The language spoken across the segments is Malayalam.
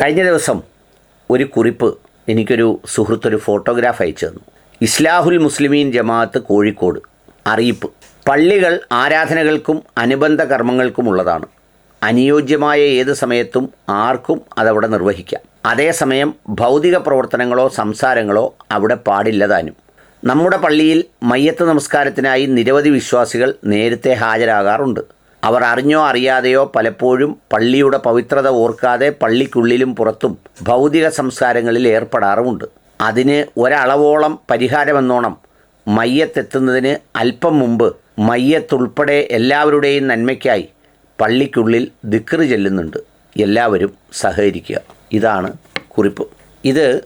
കഴിഞ്ഞ ദിവസം ഒരു കുറിപ്പ് എനിക്കൊരു സുഹൃത്തൊരു ഫോട്ടോഗ്രാഫ് അയച്ചു തന്നു. ഇസ്ലാഹുൽ മുസ്ലിമീൻ ജമാഅത്ത് കോഴിക്കോട് അറിയിപ്പ്. പള്ളികൾ ആരാധനകൾക്കും അനുബന്ധ കർമ്മങ്ങൾക്കുമുള്ളതാണ്. അനുയോജ്യമായ ഏത് സമയത്തും ആർക്കും അതവിടെ നിർവഹിക്കാം. അതേസമയം ഭൗതിക പ്രവർത്തനങ്ങളോ സംസാരങ്ങളോ അവിടെ പാടില്ലതാനും നമ്മുടെ പള്ളിയിൽ മയ്യത്ത് നമസ്കാരത്തിനായി നിരവധി വിശ്വാസികൾ നേരത്തെ ഹാജരാകാറുണ്ട്. അവർ അറിഞ്ഞോ അറിയാതെയോ പലപ്പോഴും പള്ളിയുടെ പവിത്രത ഓർക്കാതെ പള്ളിക്കുള്ളിലും പുറത്തും ഭൗതിക സംസ്കാരങ്ങളിൽ ഏർപ്പെടാറുമുണ്ട്. അതിന് ഒരളവോളം പരിഹാരമെന്നോണം മയ്യത്തെത്തുന്നതിന് അല്പം മുമ്പ് മയ്യത്തുൾപ്പെടെ എല്ലാവരുടെയും നന്മയ്ക്കായി പള്ളിക്കുള്ളിൽ ദിക്റ് ചെല്ലുന്നുണ്ട്. എല്ലാവരും സഹകരിക്കുക. ഇതാണ് കുറിപ്പ്. ഇത്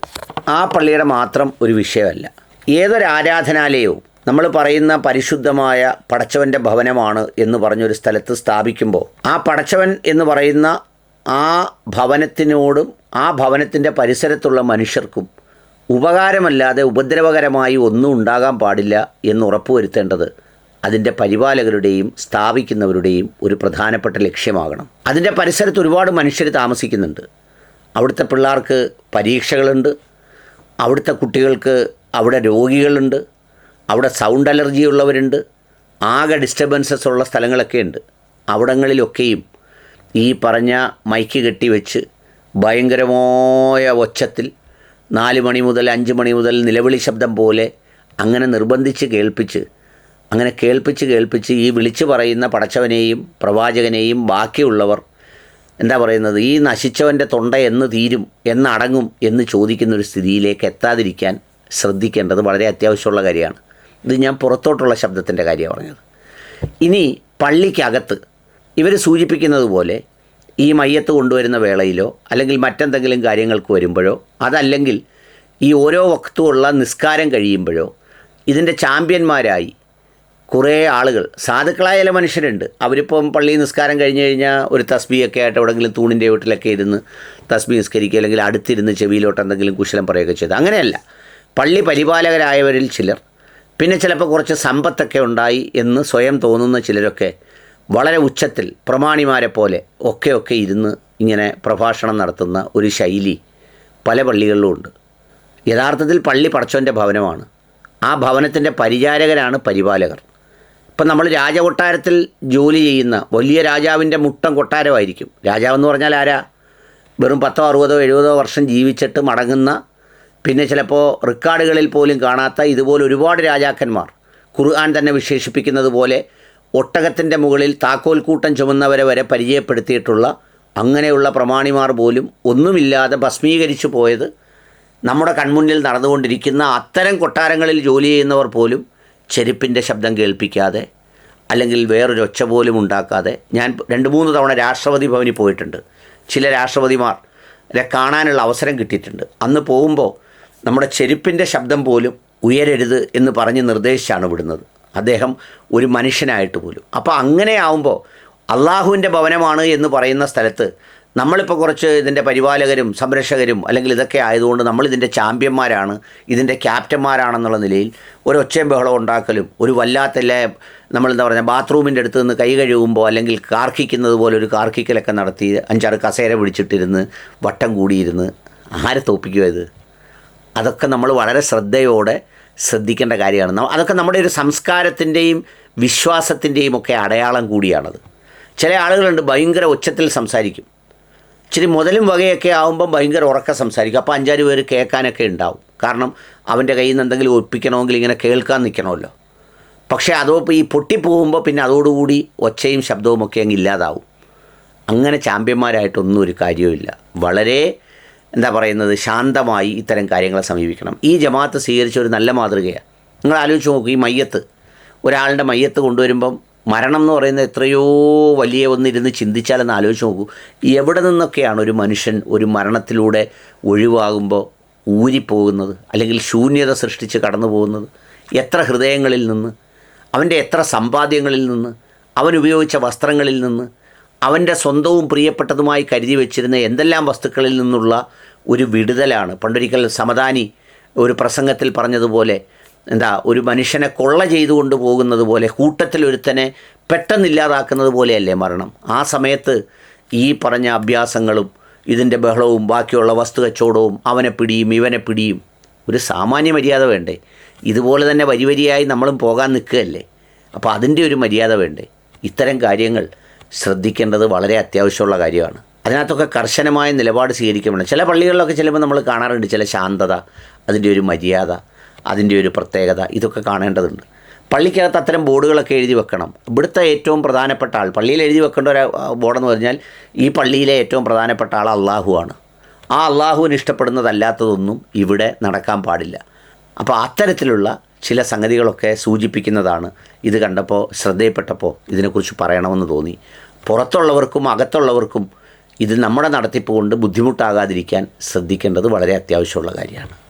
ആ പള്ളിയുടെ മാത്രം ഒരു വിഷയമല്ല. ഏതൊരു ആരാധനാലയവും നമ്മൾ പറയുന്ന പരിശുദ്ധമായ പടച്ചവന്റെ ഭവനമാണ് എന്ന് പറഞ്ഞൊരു സ്ഥലത്ത് സ്ഥാപിക്കുമ്പോൾ ആ പടച്ചവൻ എന്ന് പറയുന്ന ആ ഭവനത്തിനോടും ആ ഭവനത്തിന്റെ പരിസരത്തുള്ള മനുഷ്യർക്കും ഉപകാരമല്ലാതെ ഉപദ്രവകരമായി ഒന്നും ഉണ്ടാകാൻ പാടില്ല എന്ന് ഉറപ്പുവരുത്തേണ്ടത് അതിന്റെ പരിപാലകരുടെയും സ്ഥാപിക്കുന്നവരുടെയും ഒരു പ്രധാനപ്പെട്ട ലക്ഷ്യമാകണം. അതിന്റെ പരിസരത്ത് ഒരുപാട് മനുഷ്യർ താമസിക്കുന്നുണ്ട്. അവിടുത്തെ പിള്ളേർക്ക് പരീക്ഷകളുണ്ട്. അവിടുത്തെ കുട്ടികൾക്ക് അവിടെ രോഗികളുണ്ട്. അവിടെ സൗണ്ട് അലർജി ഉള്ളവരുണ്ട് ആകെ ഡിസ്റ്റർബൻസസ് ഉള്ള സ്ഥലങ്ങളൊക്കെ ഉണ്ട്. അവിടങ്ങളിലൊക്കെയും ഈ പറഞ്ഞ മൈക്ക് കെട്ടിവെച്ച് ഭയങ്കരമായ ഒച്ചത്തിൽ നാല് മണി മുതൽ അഞ്ച് മണി മുതൽ നിലവിളി ശബ്ദം പോലെ അങ്ങനെ നിർബന്ധിച്ച് കേൾപ്പിച്ച് അങ്ങനെ കേൾപ്പിച്ച് കേൾപ്പിച്ച് ഈ വിളിച്ചു പറയുന്ന പടച്ചവനെയും പ്രവാചകനെയും ബാക്കിയുള്ളവർ എന്താ പറയുന്നത്? ഈ നശിച്ചവന്റെ തൊണ്ട എന്ന് തീരും എന്നടങ്ങും എന്ന് ചോദിക്കുന്ന ഒരു സ്ഥിതിയിലേക്ക് എത്താതിരിക്കാൻ ശ്രദ്ധിക്കേണ്ടത് വളരെ അത്യാവശ്യമുള്ള കാര്യമാണ്. ഇത് ഞാൻ പുറത്തോട്ടുള്ള ശബ്ദത്തിന്റെ കാര്യമാണ് പറഞ്ഞത്. ഇനി പള്ളിക്കകത്ത് ഇവർ സൂചിപ്പിക്കുന്നത് പോലെ ഈ മയ്യത്ത് കൊണ്ടുവരുന്ന വേളയിലോ അല്ലെങ്കിൽ മറ്റെന്തെങ്കിലും കാര്യങ്ങൾക്ക് വരുമ്പോഴോ അതല്ലെങ്കിൽ ഈ ഓരോ വക്തുമുള്ള നിസ്കാരം കഴിയുമ്പോഴോ ഇതിന്റെ ചാമ്പ്യന്മാരായി കുറേ ആളുകൾ സാധുക്കളായ മനുഷ്യരുണ്ട്. അവരിപ്പം പള്ളി നിസ്കാരം കഴിഞ്ഞ് കഴിഞ്ഞാൽ ഒരു തസ്ബിയൊക്കെ ആയിട്ട് എവിടെയെങ്കിലും തൂണിന്റെ വീട്ടിലൊക്കെ ഇരുന്ന് തസ്ബി നിസ്കരിക്കുക അല്ലെങ്കിൽ അടുത്തിരുന്ന് ചെവിയിലോട്ട് എന്തെങ്കിലും കുശലം പറയുകയൊക്കെ ചെയ്ത്. അങ്ങനെയല്ല. പള്ളി പരിപാലകരായവരിൽ ചിലർ പിന്നെ ചിലപ്പോൾ കുറച്ച് സമ്പത്തൊക്കെ ഉണ്ടായി എന്ന് സ്വയം തോന്നുന്ന ചിലരൊക്കെ വളരെ ഉച്ചത്തിൽ പ്രമാണിമാരെ പോലെ ഒക്കെ ഒക്കെ ഇരുന്ന് ഇങ്ങനെ പ്രഭാഷണം നടത്തുന്ന ഒരു ശൈലി പല പള്ളികളിലും ഉണ്ട്. യഥാർത്ഥത്തിൽ പള്ളി പടച്ചവന്റെ ഭവനമാണ്. ആ ഭവനത്തിന്റെ പരിചാരകരാണ് പരിപാലകർ. ഇപ്പം നമ്മൾ രാജകൊട്ടാരത്തിൽ ജോലി ചെയ്യുന്ന വലിയ രാജാവിന്റെ മുട്ടം കൊട്ടാരമായിരിക്കും. രാജാവെന്ന് പറഞ്ഞാൽ ആരാ? വെറും പത്തോ അറുപതോ എഴുപതോ വർഷം ജീവിച്ചിട്ട് മടങ്ങുന്ന പിന്നെ ചിലപ്പോൾ റെക്കോർഡുകളിൽ പോലും കാണാത്ത ഇതുപോലെ ഒരുപാട് രാജാക്കന്മാർ ഖുർആൻ തന്നെ വിശേഷിപ്പിക്കുന്നത് പോലെ ഒട്ടകത്തിന്റെ മുകളിൽ താക്കോൽ കൂട്ടം ചുമന്നവരെ വരെ പരിചയപ്പെടുത്തിയിട്ടുള്ള അങ്ങനെയുള്ള പ്രമാണിമാർ പോലും ഒന്നുമില്ലാതെ ഭസ്മീകരിച്ചു പോയത് നമ്മുടെ കൺമുന്നിൽ നടന്നുകൊണ്ടിരിക്കുന്ന അത്തരം കൊട്ടാരങ്ങളിൽ ജോലി ചെയ്യുന്നവർ പോലും ചെരുപ്പിന്റെ ശബ്ദം കേൾപ്പിക്കാതെ അല്ലെങ്കിൽ വേറൊരു ഒച്ച പോലും ഉണ്ടാക്കാതെ ഞാൻ രണ്ട് മൂന്ന് തവണ രാഷ്ട്രപതി ഭവനിൽ പോയിട്ടുണ്ട്. ചില രാഷ്ട്രപതിമാരെ കാണാനുള്ള അവസരം കിട്ടിയിട്ടുണ്ട്. അന്ന് പോകുമ്പോൾ നമ്മുടെ ചെരുപ്പിന്റെ ശബ്ദം പോലും ഉയരരുത് എന്ന് പറഞ്ഞ് നിർദ്ദേശിച്ചാണ് വിടുന്നത്. അദ്ദേഹം ഒരു മനുഷ്യനായിട്ട് പോലും. അപ്പോൾ അങ്ങനെ ആവുമ്പോൾ അള്ളാഹുവിന്റെ ഭവനമാണ് എന്ന് പറയുന്ന സ്ഥലത്ത് നമ്മളിപ്പോൾ കുറച്ച് ഇതിന്റെ പരിപാലകരും സംരക്ഷകരും അല്ലെങ്കിൽ ഇതൊക്കെ ആയതുകൊണ്ട് നമ്മൾ നമ്മളിതിന്റെ ചാമ്പ്യന്മാരാണ് ഇതിന്റെ ക്യാപ്റ്റന്മാരാണെന്നുള്ള നിലയിൽ ഒരു ഒച്ചയും ബഹളം ഉണ്ടാക്കലും ഒരു വല്ലാത്തല്ല നമ്മളെന്താ പറയുക ബാത്റൂമിന്റെ അടുത്ത് നിന്ന് കൈ കഴുകുമ്പോൾ അല്ലെങ്കിൽ കാർക്കിക്കുന്നത് പോലെ ഒരു കാർക്കിക്കലൊക്കെ നടത്തി അഞ്ചാറ് കസേര പിടിച്ചിട്ടിരുന്ന് വട്ടം കൂടിയിരുന്ന് ആരെ തോപ്പിക്കുമോ ഇത്? അതൊക്കെ നമ്മൾ വളരെ ശ്രദ്ധയോടെ ശ്രദ്ധിക്കേണ്ട കാര്യമാണ്. അതൊക്കെ നമ്മുടെ ഒരു സംസ്കാരത്തിന്റെയും വിശ്വാസത്തിന്റെയും ഒക്കെ അടയാളം കൂടിയാണത്. ചില ആളുകളുണ്ട് ഭയങ്കര ഉച്ചത്തിൽ സംസാരിക്കും. ഇച്ചിരി മുതലും വകയൊക്കെ ആകുമ്പം ഭയങ്കര ഉറക്കം സംസാരിക്കും. അപ്പോൾ അഞ്ചാറ് പേര് കേൾക്കാനൊക്കെ ഉണ്ടാവും. കാരണം അവന്റെ കയ്യിൽ നിന്ന് എന്തെങ്കിലും ഒപ്പിക്കണമെങ്കിൽ ഇങ്ങനെ കേൾക്കാൻ നിൽക്കണമല്ലോ. പക്ഷേ അതോ ഈ പൊട്ടിപ്പോകുമ്പോൾ പിന്നെ അതോടുകൂടി ഒച്ചയും ശബ്ദവും ഒക്കെ അങ്ങ് ഇല്ലാതാവും. അങ്ങനെ ചാമ്പ്യന്മാരായിട്ടൊന്നും ഒരു കാര്യവുമില്ല. വളരെ എന്താ പറയുന്നത് ശാന്തമായി ഇത്തരം കാര്യങ്ങളെ സമീപിക്കണം. ഈ ജമാഅത്ത് സ്വീകരിച്ച ഒരു നല്ല മാതൃകയാണ്. നിങ്ങൾ ആലോചിച്ച് നോക്കൂ ഈ മയ്യത്ത്. ഒരാളുടെ മയ്യത്ത് കൊണ്ടുവരുമ്പം മരണം എന്ന് പറയുന്നത് എത്രയോ വലിയ ഒന്നിരുന്ന് ചിന്തിച്ചാലെന്ന് ആലോചിച്ച് നോക്കൂ. എവിടെ നിന്നൊക്കെയാണ് ഒരു മനുഷ്യൻ ഒരു മരണത്തിലൂടെ ഒഴിവാകുമ്പോൾ ഊരിപ്പോകുന്നത്? അല്ലെങ്കിൽ ശൂന്യത സൃഷ്ടിച്ച് കടന്നു പോകുന്നത് എത്ര ഹൃദയങ്ങളിൽ നിന്ന്? അവന്റെ എത്ര സമ്പാദ്യങ്ങളിൽ നിന്ന്? അവൻ ഉപയോഗിച്ച വസ്ത്രങ്ങളിൽ നിന്ന്? അവന്റെ സ്വന്തവും പ്രിയപ്പെട്ടതുമായി കരുതി വെച്ചിരുന്ന എന്തെല്ലാം വസ്തുക്കളിൽ നിന്നുള്ള ഒരു വിടുതലാണ്. പണ്ടൊരിക്കൽ സമദാനി ഒരു പ്രസംഗത്തിൽ പറഞ്ഞതുപോലെ എന്താ ഒരു മനുഷ്യനെ കൊള്ള ചെയ്തുകൊണ്ട് പോകുന്നത് പോലെ കൂട്ടത്തിൽ ഒരുത്തനെ പെട്ടെന്നില്ലാതാക്കുന്നത് പോലെയല്ലേ മരണം. ആ സമയത്ത് ഈ പറഞ്ഞ അഭ്യാസങ്ങളും ഇതിന്റെ ബഹളവും ബാക്കിയുള്ള വസ്തു കച്ചവടവും അവനെ പിടിയും ഇവനെ പിടിയും ഒരു സാമാന്യ മര്യാദ വേണ്ടേ? ഇതുപോലെ തന്നെ വരി വരിയായി നമ്മളും പോകാൻ നിൽക്കുകയല്ലേ? അപ്പോൾ അതിന്റെ ഒരു മര്യാദ വേണ്ടേ? ഇത്തരം കാര്യങ്ങൾ ശ്രദ്ധിക്കേണ്ടത് വളരെ അത്യാവശ്യമുള്ള കാര്യമാണ്. അതിനകത്തൊക്കെ കർശനമായ നിലപാട് സ്വീകരിക്കണം ചില പള്ളികളിലൊക്കെ ചിലപ്പോൾ നമ്മൾ കാണാറുണ്ട് ചില ശാന്തത അതിന്റെ ഒരു മര്യാദ അതിന്റെ ഒരു പ്രത്യേകത ഇതൊക്കെ കാണേണ്ടതുണ്ട്. പള്ളിക്കകത്ത് അത്തരം ബോർഡുകളൊക്കെ എഴുതി വെക്കണം. ഇവിടുത്തെ ഏറ്റവും പ്രധാനപ്പെട്ട ആൾ പള്ളിയിൽ എഴുതി വെക്കേണ്ട ഒരു ബോർഡെന്ന് പറഞ്ഞാൽ ഈ പള്ളിയിലെ ഏറ്റവും പ്രധാനപ്പെട്ട ആൾ അള്ളാഹുവാണ് ആ അള്ളാഹുവിന് ഇഷ്ടപ്പെടുന്നതല്ലാത്തതൊന്നും ഇവിടെ നടക്കാൻ പാടില്ല. അപ്പോൾ അത്തരത്തിലുള്ള ചില സംഗതികളൊക്കെ സൂചിപ്പിക്കുന്നതാണ്. ഇത് കണ്ടപ്പോൾ ശ്രദ്ധയിൽപ്പെട്ടപ്പോൾ ഇതിനെക്കുറിച്ച് പറയണമെന്ന് തോന്നി. പുറത്തുള്ളവർക്കും അകത്തുള്ളവർക്കും ഇത് നമ്മുടെ നടത്തിപ്പ് കൊണ്ട് ബുദ്ധിമുട്ടാകാതിരിക്കാൻ ശ്രദ്ധിക്കേണ്ടത് വളരെ അത്യാവശ്യമുള്ള കാര്യമാണ്.